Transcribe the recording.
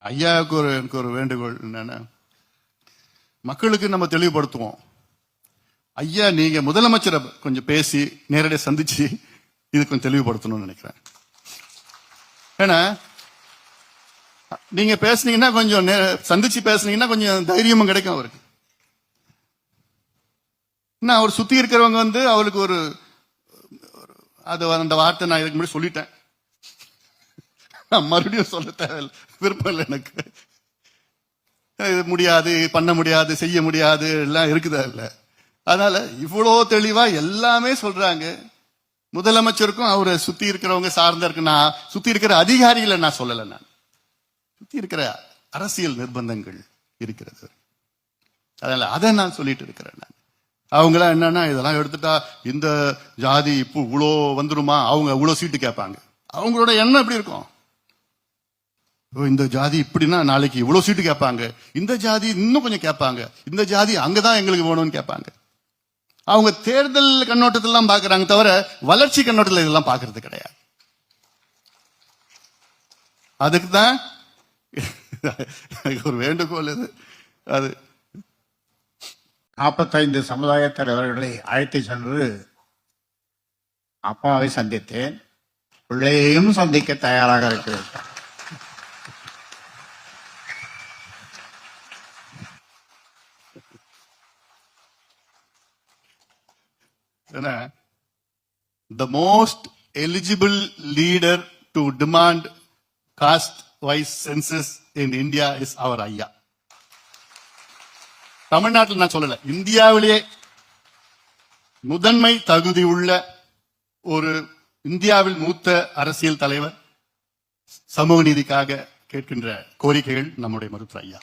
ஐயாவுக்கு ஒரு எனக்கு ஒரு வேண்டுகோள் என்னன்னா மக்களுக்கு நம்ம தெளிவுபடுத்துவோம். ஐயா நீங்க முதலமைச்சரை கொஞ்சம் பேசி நேரடியாக சந்திச்சு இது கொஞ்சம் தெளிவுபடுத்தணும்னு நினைக்கிறேன். ஏன்னா நீங்க பேசுனீங்கன்னா கொஞ்சம் நே- சந்திச்சு பேசுனீங்கன்னா கொஞ்சம் தைரியமும் கிடைக்கும் அவருக்கு. என்ன அவர் சுத்தி இருக்கிறவங்க வந்து அவருக்கு ஒரு ஒரு- அது அந்த வார்த்தை நான் இதுக்கு முன்னாடி சொல்லிட்டேன். நான் மறுபடியும் சொல்ல தேவையில்லை விருப்பம் இல்லை எனக்கு. இது முடியாது பண்ண முடியாது செய்ய முடியாது எல்லாம் இருக்குதா இல்லை அதனால இவ்வளோ தெளிவா எல்லாமே சொல்றாங்க. முதலமைச்சருக்கும் அவரை சுத்தி இருக்கிறவங்க சார்ந்த இருக்கு. நான் சுத்தி இருக்கிற அதிகாரிகளை நான் சொல்லலை நான். சுத்தி இருக்கிற அரசியல் நிர்பந்தங்கள் இருக்கிறது. அதனால அதை நான் சொல்லிட்டு இருக்கிறேன் நான். அவங்களாம் என்னன்னா இதெல்லாம் எடுத்துட்டா இந்த ஜாதி இப்போ இவ்வளோ வந்துருமா? அவங்க இவ்வளோ சீட்டு கேட்பாங்க. அவங்களோட எண்ணம் எப்படி இருக்கும்? இந்த ஜாதி இப்படின்னா நாளைக்கு இவ்வளவு சீட்டு கேட்பாங்க. இந்த ஜாதி இன்னும் கொஞ்சம் கேட்பாங்க. இந்த ஜாதி அங்கதான் எங்களுக்கு வேணும்னு கேட்பாங்க. அவங்க தேர்தல் கண்ணோட்டத்திலாம் பாக்குறாங்க தவிர வளர்ச்சி கண்ணோட்டத்தில் இதெல்லாம் பாக்குறது கிடையாது. அதுக்கு தான் ஒரு வேண்டுகோள் இது. அது நாற்பத்தைந்து சமுதாய தலைவர்களை அழைத்து சென்று அப்பாவை சந்தித்தேன். பிள்ளையையும் சந்திக்க தயாராக இருக்கிறேன். ஏன்னா the most eligible leader to demand caste wise census in India is our ஐயா தமிழ்நாட்டில் நான் சொல்லல. இந்தியாவிலேயே முதன்மை தகுதி உள்ள ஒரு இந்தியாவில் மூத்த அரசியல் தலைவர் சமூக நீதிக்காக கேட்கின்ற கோரிக்கைகள் நம்முடைய மருத்துவ ஐயா.